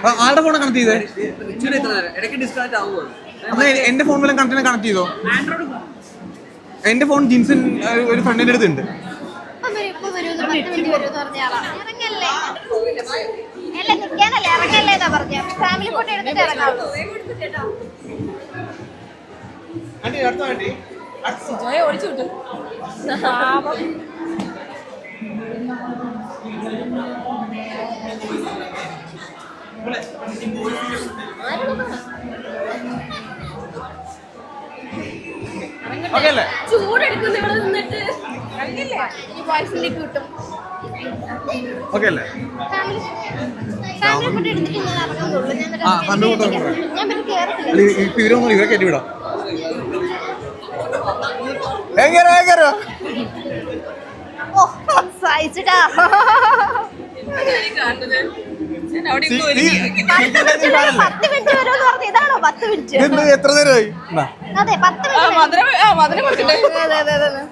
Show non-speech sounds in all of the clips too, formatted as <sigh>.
ആ, ആരുടെ ഫോണാണ് കണക്ട് ചെയ്തേ? ആവുമോ എന്റെ ഫോൺ വല്ല കണക്ട് കണക്ട് ചെയ്തോ? എന്റെ ഫോൺ ജിൻസൺ ഒരു ഫ്രണ്ടിന്റെ അടുത്തുണ്ട് ഉണ്ട്. വരും, ഇപ്പം വരും, ഒരു മിനിറ്റ് വരും എന്ന് പറഞ്ഞ ഇറങ്ങല്ലേ? അല്ല, നിക്കാനല്ലേ, ഇറങ്ങല്ലേ എന്നാ പറഞ്ഞെ. ഫാമിലി ഫോട്ടോ എടുത്തിട്ട് ഓടിച്ചു വിട്ടു. ചൂടെടുക്കുന്നു ഇവിടെ നിന്നിട്ട്. ഈ ബോയ്സിലേക്ക് കിട്ടും. ഓക്കെ അല്ലേ ആ, ഫാമിലി ഫോട്ടോ ഇപ്പൊ ഇവരൊന്നും ഇവരെ കയറ്റി വിടാം. എങ്ങനെ എങ്ങനെ? ഓ, സഹിച്ചിട്ടാ. കാണുന്നത് പത്ത് മിനിറ്റ് വരുമെന്ന് പറഞ്ഞ്. ഇതാണോ പത്ത് മിനിറ്റ്? എന്ത് എത്ര നേരമായി? എന്നാ. അതെ പത്ത് ആ മിനിറ്റ് മധുരം ആ മധുരം കൊടുത്തിട്ട് അതെ അതെ അതെ അതെ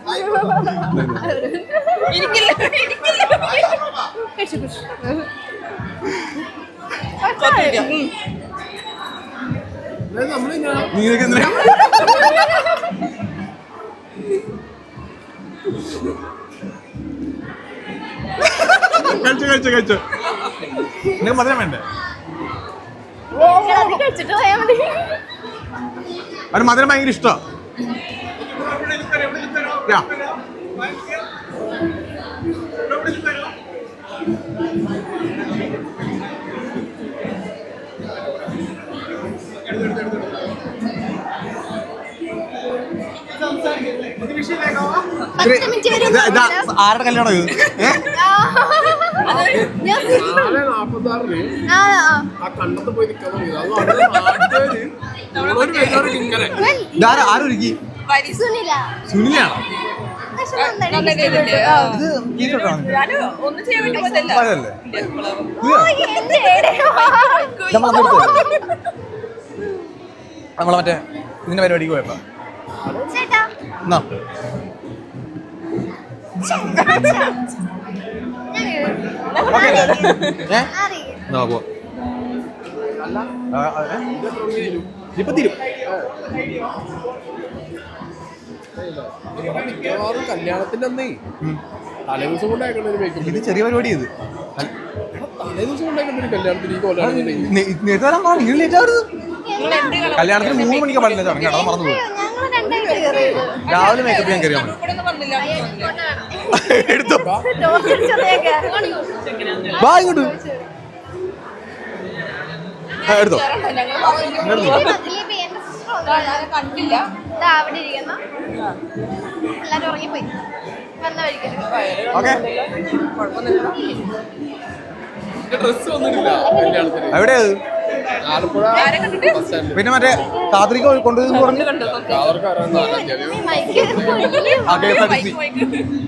ഇരിക്കില്ല ഇരിക്കില്ല. കഴിച്ചു, കഴിച്ചു. കൊത്തില്ല. ഉം. നീ ഇതൊക്കെ എന്തിനാ? കഴിച്ചു കഴിച്ചു കഴിച്ചു. നിനക്ക് മധുരം വേണ്ടേ? അവന് മധുരം ഭയങ്കര ഇഷ്ടമാണ് ആരുടെ കല്യാണം ഇത്? ഏ? ആരൊരുക്കി? സുനിലാണോ? നമ്മളെ മറ്റേ ഇതിന്റെ പരിപാടിക്ക് പോയപ്പോ? ചേട്ടാ. ഏ എന്നാ പോ ഇപ്പൊ തീരും മിക്കവാറും കല്യാണത്തിന്റെ അന്നേ ഉം. തലേ ദിവസം കൊണ്ടായിക്കണ്ട ഒരു മേക്കപ്പ് ഇത് ചെറിയ പരിപാടി ഇത്. തലേദിവസം ഒരു കല്യാണത്തിന് ഈ കല്യാണത്തിന് മൂന്ന് മണിക്ക് പാടില്ല ചടങ്ങ് കേട്ടോ മറന്നു രാവിലെ മേക്കപ്പ് ഞാൻ കയറിയാൽ മതി. എടുത്തോ. വാ ഇങ്ങോട്ട്. എടുത്തോ. കണ്ടില്ല. അവിടെ ഇരിക്കുന്ന. എല്ലാരും ഉറങ്ങിപ്പോയി. വന്ന വഴിക്ക്. ഓക്കെ. കുഴപ്പമൊന്നുമില്ല. ഡ്രസ് വന്നിട്ടില്ല കല്യാണത്തിന് എവിടെയാ പിന്നെ മറ്റേ കാത്രിക കൊണ്ടുവരുന്നു പറഞ്ഞു.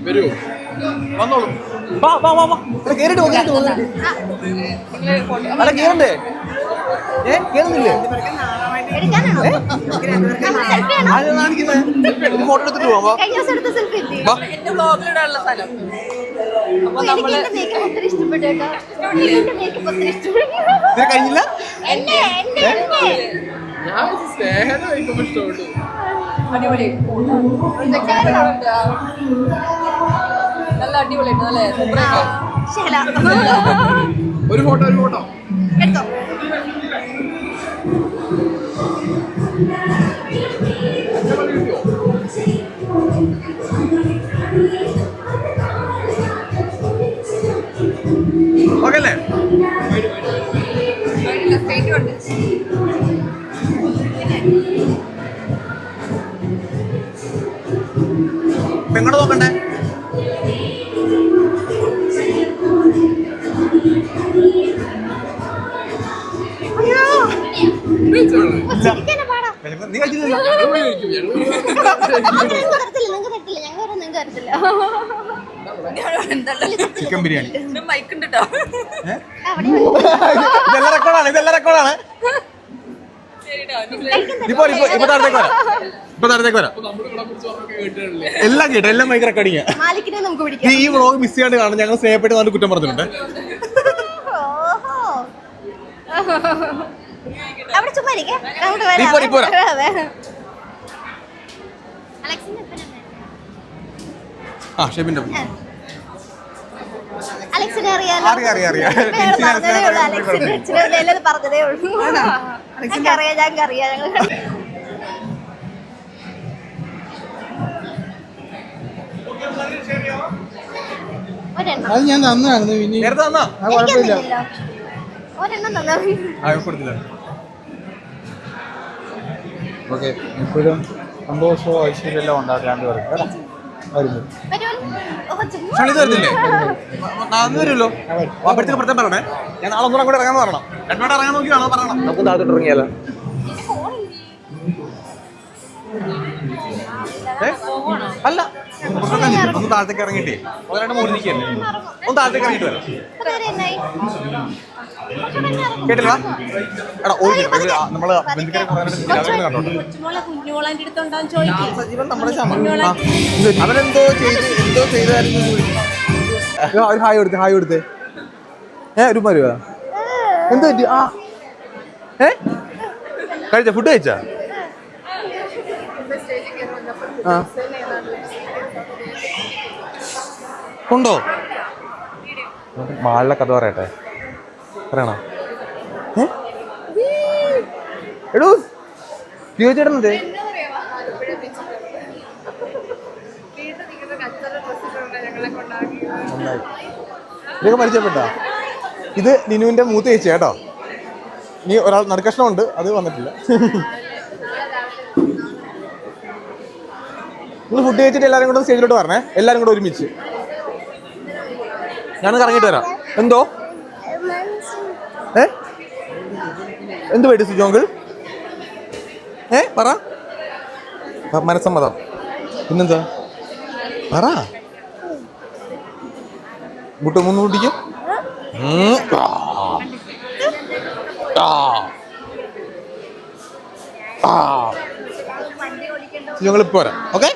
വരൂ. വന്നോളൂ. വാ വാ വാ വാ. അല്ല കേറിട്ട് കേറിട്ട് ഫോട്ടോ അല്ല കേറണ്ടേ? ഏ കേറുന്നില്ലേ? സെൽഫി ആണോ? ആരും കാണിക്കുന്നത് <laughs> ഫോട്ടോ എടുത്തിട്ട് പോവാം വാ. അപ്പൊ നമ്മൾ കഴിഞ്ഞില്ല? ഞാൻ ഇഷ്ടപ്പെട്ടു. അടിപൊളി. നല്ല അടിപൊളിയായിട്ട് ഒരു ഫോട്ടോ ഒരു ഫോട്ടോ. എടുത്തോ. ചിക്കൻ ബിരിയാണി. ഇതെല്ലാം റെക്കോർഡാണ് ഇതെല്ലാം റെക്കോർഡാണ്. ശരിട്ടോ നിങ്ങൾ ഇപ്പൊ ഇപ്പൊ ഇപ്പൊ താഴത്തേക്ക് വരാം. ഇപ്പൊ താഴത്തേക്ക് വരാം. എല്ലാം കേട്ടോ എല്ലാം മൈക്ക് റെക്കോർഡിങ് നീ ഈ വ്ളോഗ് മിസ് ചെയ്യാണ്ട് കാണും ഞങ്ങൾ സ്നേഹപ്പെട്ട് നല്ല കുറ്റം പറഞ്ഞിട്ടുണ്ട്. ഓഹോ. അവിടെ ചുമ്മാ ഇരിക്കേ. അങ്ങോട്ട്. വരാം. അതെ ആ ഷെബിന്റെ അലക്സിനെ അറിയാലോ? പറഞ്ഞതേ ഉള്ളൂ. ഞങ്ങൾ അത് ഞാൻ തന്നായിരുന്നു പിന്നെ തന്നാ? കുഴപ്പമില്ല. ഒരെണ്ണം തന്നാ? കൊടുത്തില്ല. ഓക്കെ എപ്പോഴും സന്തോഷവും ഐശ്വര്യം എല്ലാം ഉണ്ടാവും രണ്ടുപേർക്ക്. വരുന്നു. നാന്ന് വരുമല്ലോ. അപ്പോഴത്തേക്ക് പ്രത്യേകം പറയണേ. ഞാൻ നാളെ ഒന്നുകൂടെ കൂടെ ഇറങ്ങാൻ പറയണം. രണ്ടോടെ ഇറങ്ങാൻ നോക്കിയാണോ പറയണം. നമുക്ക് താഴത്തോട്ട് ഇറങ്ങിയാലോ? ഏ? അല്ല. ഒന്ന് താഴത്തേക്ക് ഇറങ്ങിയിട്ടേ. ഒന്ന് രണ്ട് മൂന്ന് നിൽക്കല്ലേ ഒന്ന് താഴത്തേക്ക് ഇറങ്ങിയിട്ട് വരാം? കേട്ടില്ല? എടാ ഓടി നമ്മൾ ബന്ധുക്കാരെ കണ്ടോട്ടെ കൊച്ചുമോളെ കുഞ്ഞുമോളെ അടുത്തുണ്ടാവും ചോദിക്കും സജീവൻ നമ്മുടെ ശമനം ആ, അവനെന്തോ ചെയ്ത് എന്തോ ചെയ്തായിരുന്നു ഒരു ഹായ് കൊടുത്തേ ഹായ് കൊടുത്തേ. ഏ ഒരു വരുവാ എന്തോ പറ്റി? ആ. ഏ? കഴിച്ച? ഫുഡ് കഴിച്ചാ? ആ. ഉണ്ടോ? മാളിലെ കഥ പറയട്ടെ. പറയണോ? എടൂ നന്നായി ഇതൊക്കെ പരിചയപ്പെട്ട? ഇത് നിനുവിന്റെ മൂത്ത ചേച്ചി കേട്ടോ. ഇനി ഒരാൾ നടുക്കഷ്ണം ഉണ്ട് അത് വന്നിട്ടില്ല. നിങ്ങൾ ഫുഡ് കഴിച്ചിട്ട് എല്ലാവരും കൂടെ സ്റ്റേജിലോട്ട് പറഞ്ഞേ എല്ലാവരും കൂടെ ഒരുമിച്ച്. ഞാൻ കറങ്ങിയിട്ട് വരാം. എന്തോ? ഏ? എന്ത് വേണ്ടി സുജോങ്കിൾ ഏ? പറ. മനസ്സമ്മതം. പിന്നെന്താ? പറ. മുട്ട മൂന്ന് കുട്ടിക്കും ഞങ്ങൾ വരാം. ഓക്കെ?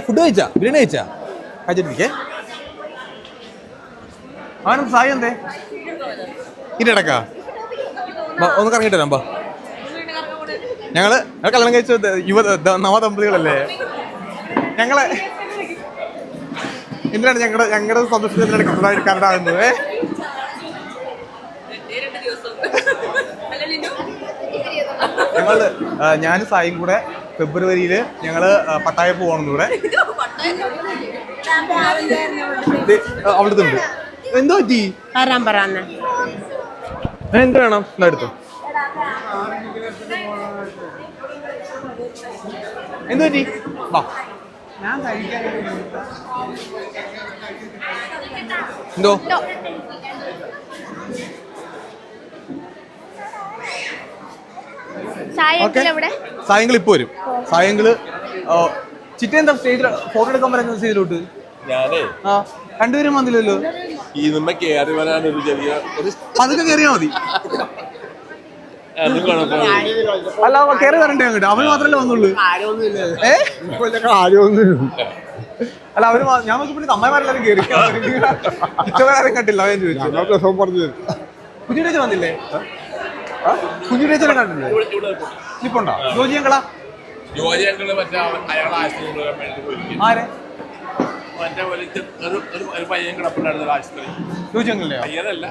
ഫുഡ് കഴിച്ചാ? ബിരിയാണി കഴിച്ചാ? കഴിച്ചിട്ടിരിക്കേ? അവനും സായി എന്തേ? ഇരടക്കാ ഒന്ന് കറങ്ങിട്ട് തരാം ബാ. ഞങ്ങൾ കല്യാണം കഴിച്ച യുവ നവദമ്പതികളല്ലേ? ഞങ്ങളെ എന്തിനാണ് ഞങ്ങളുടെ ഞങ്ങളുടെ സന്തോഷത്തിനാണ് കന്നഡ കണ്ടാകുന്നത് ഞങ്ങൾ ഞാൻ ഞാനും സായും കൂടെ ഫെബ്രുവരിയിൽ ഞങ്ങൾ പട്ടായ പോകണം ഇവിടെ അവിടുത്തെ ഉണ്ട് എന്തോ പറ്റി വരാൻ പറയാന്ന്? എന്ത് വേണം? എടുത്തു. എന്ത് പറ്റി എന്തോ? സായങ്കൾ ഇപ്പൊ വരും. സായങ്കൾ ചിറ്റ എന്താ സ്റ്റേജിൽ ഫോട്ടോ എടുക്കാൻ പറയുന്നത് സ്റ്റേജിലോട്ട് ഞാനേ ആ രണ്ടുപേരും വന്നില്ലല്ലോ? ഈ നമ്മ കയറി ചെറിയ ഒരു അതൊക്കെ കയറിയാ മതി. അല്ല കയറി വരണ്ടേ അങ്ങോട്ട്? അവന് മാത്രല്ലേ വന്നുള്ളൂ. ഏ? അല്ല അവർ ഞാൻ നോക്കിയപ്പോൾ അമ്മമാരെല്ലാരും കയറി <laughs> ഇഷ്ടമാരും കണ്ടില്ല അവൻ ചോദിച്ചു. പറഞ്ഞു ടീച്ചർ വന്നില്ലേ? കുഞ്ഞു ടീച്ചറെ കണ്ടില്ലേ ഇപ്പുണ്ടോ ജോജിയങ്കളാ യുവജനങ്ങൾ മറ്റേ അവൻ- അയാളെ ആശുപത്രി. ആരെ? മറ്റേ ഒരു ഒരു ഒരു പയ്യൻ കിടപ്പുണ്ടായിരുന്നു ആശുപത്രി. ജോജിയങ്കളിലെയോ പയ്യനല്ല.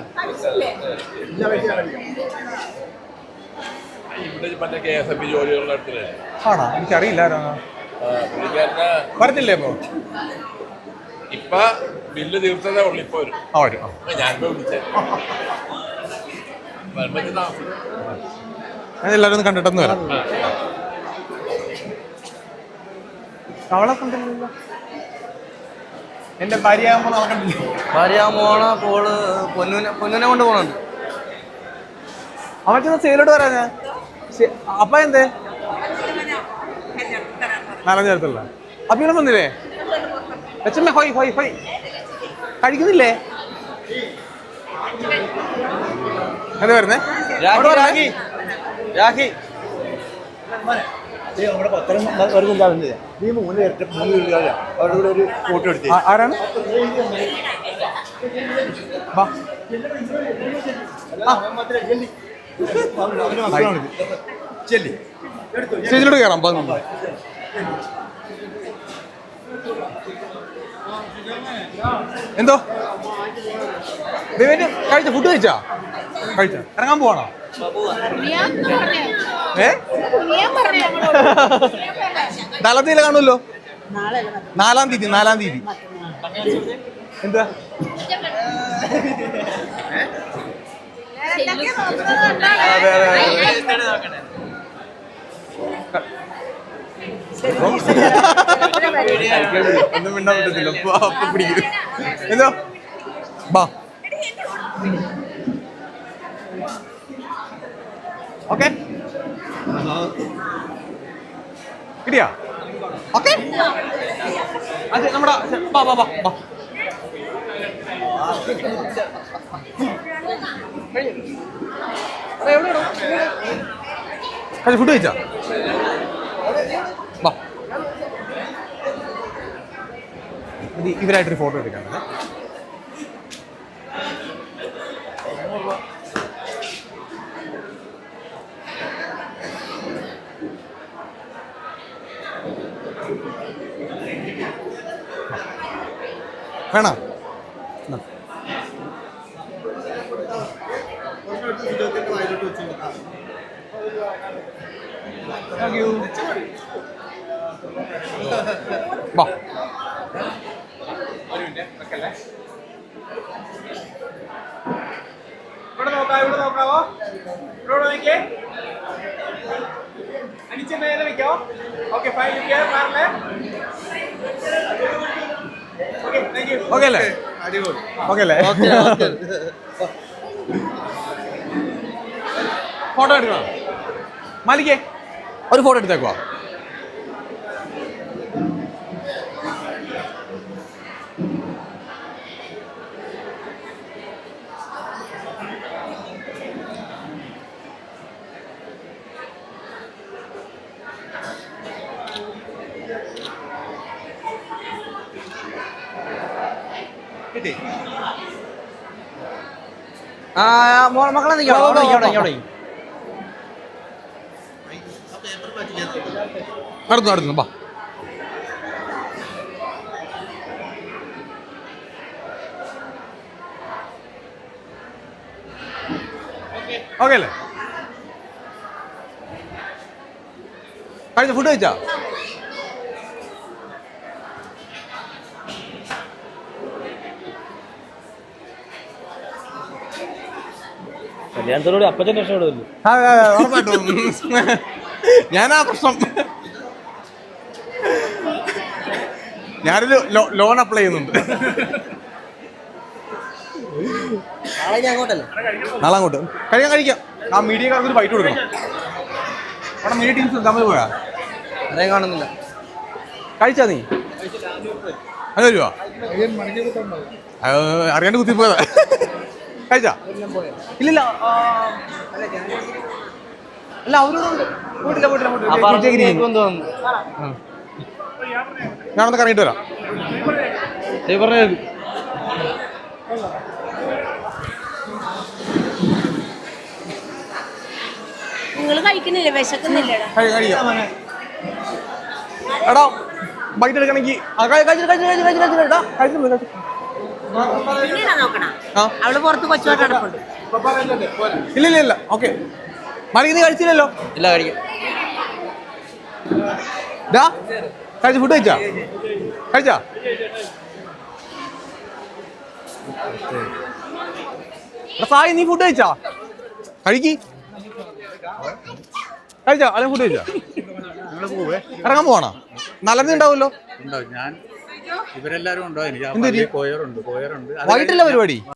ഇവിടെ മറ്റേ കെ എസ് എഫ് ബി ജോലികളുടെ അടുത്തില്ലേ? ആണോ? എനിക്കറിയില്ല ആരാണ് പുള്ളിക്കാരന് വരത്തില്ലേ ഇപ്പൊ? ഇപ്പൊ ബില്ല് തീർത്തതേ ഉള്ളു ഇപ്പൊ വരും. ആ വരും. ഞാനിപ്പോ വിളിച്ചേ. വരുമ്പോ എല്ലാവരും കണ്ടിട്ടൊന്ന് വരാം. അവളെ കണ്ടില്ലല്ലോ എന്റെ ഭാര്യ ഭാര്യ മോണ പോൾ പൊന്നുനെ പൊന്നുനെ കൊണ്ട് പോണുണ്ട്. അവൻ ചെന്ന് സെയിലോട്ട് വരാ ഞാൻ അപ്പ എന്തേ? നാലാം ചേർത്തല്ല അപ്പിയൊന്നും വന്നില്ലേ ലച്ചമ്മ ഹോയ് ഹോയ് ഹോയ്. കഴിക്കുന്നില്ലേ? എന്താ വരുന്നേ? അവിടെ ഒരു ഫോട്ടോ ആ- ആരാണ്? വാ സ്റ്റേജിലോട്ട് കയറാം. പതിനൊന്ന് എന്തോ? കഴിച്ച ഫുഡ് കഴിച്ചാ? കഴിച്ച. ഇറങ്ങാൻ പോവാണോ? ഏ? നാലാം തീയതി കാണുമല്ലോ? നാലാം തീയതി നാലാം തീയതി. എന്താ? അതെ അതെ അതെ ഒന്നും മിണ്ടാൻ പറ്റത്തില്ല. അപ്പൊ അപ്പൊ പിടിക്കും. എന്തോ? ബാ. ഓക്കെ കിട്ടിയാ ഓക്കെ അതെ നമ്മുടെ ബാ ബാ ബാ ബാ കഴി ഫുഡ് കഴിച്ചാ? വാ. ഇവരായിട്ടൊരു ഫോട്ടോ എടുക്കാണ് വേണോ. വാ. നോക്കിയേ. അടിച്ച് നേരെ വെക്കോ? ഓക്കെ ഫൈൻ മാറില്ലേ ഓക്കെ താങ്ക് യു ഓക്കെ അല്ലേ? ഓക്കെ അല്ലേ? ഫോട്ടോ എടുക്കണം. മാലിക്കേ ഒരു ഫോട്ടോ എടുത്തേക്കുവാ. മക്കളെ നിൽക്കണം ഇങ്ങോട്ട് നടന്നു നടന്നു ബാ ഓക്കെ അല്ലേ? കഴിഞ്ഞ ഫുഡ് കഴിച്ചാ? കല്യാണത്തിനോട് അപ്പച്ചൻ രക്ഷപ്പെടുമല്ലോ ഉറപ്പായിട്ടും. ഞാനാ പ്രശ്നം. ഞാനൊരു ലോൺ അപ്ലൈ ചെയ്യുന്നുണ്ട്. നാളെ ഞാൻ അങ്ങോട്ട്. കഴിയാൻ കഴിക്കാം. ആ മീഡിയക്കാർക്ക് ഒരു ഫൈറ്റ് കൊടുക്കണം. അവിടെ മീഡിയ ടീംസ് തമ്മിൽ പോയാ? അതേ കാണുന്നില്ല. കഴിച്ചാ നീ? അത് വരുവാ അറിയാണ്ട് കുത്തിപ്പോയതാ. കഴിച്ചാ ഇല്ലില്ല അല്ല അവരോട് പോയിട്ടില്ല പോയിട്ടില്ല പോയിട്ടില്ല ഉച്ചയ്ക്ക് ഇരിക്കുന്നു. ആ. ഞാനൊന്ന് കറങ്ങിട്ട് വരാം നിങ്ങൾ കഴിക്കുന്നില്ലേ വിശക്കുന്നില്ലേടാ എടാ ബൈറ്റ് എടുക്കണമെങ്കിൽ ആ, കഴി- കഴിച്ചിട്ട് കഴിച്ചിട്ട് കഴിച്ചിട്ട് കഴിച്ചിട്ട് കഴിച്ചിട്ട് എടാ, കഴിച്ചിട്ട് അവൾ പുറത്ത് കൊച്ചുമായിട്ട് നടപ്പുണ്ട്. ഇല്ല ഇല്ല ഇല്ല. ഓക്കെ. മറിക്ക് കഴിച്ചില്ലല്ലോ? ഇല്ല കഴിക്കും. കഴിച്ച ഫുഡ് കഴിച്ചാ? കഴിച്ചാ? സായി നീ ഫുഡ് കഴിച്ചാ? കഴിക്കി. കഴിച്ചാ? അല്ലെങ്കിൽ ഫുഡ് കഴിച്ചാ? ഇറങ്ങാൻ പോവാണോ? നല്ലത് ഉണ്ടാവുമല്ലോ. ഉണ്ടോ ഞാൻ ഇവരെല്ലാരും ഉണ്ടോ എനിക്ക് ആ എന്തൊരു? പള്ളിയിൽ കോയറുണ്ട് കോയറുണ്ട് അത് വൈകിട്ടല്ല പരിപാടി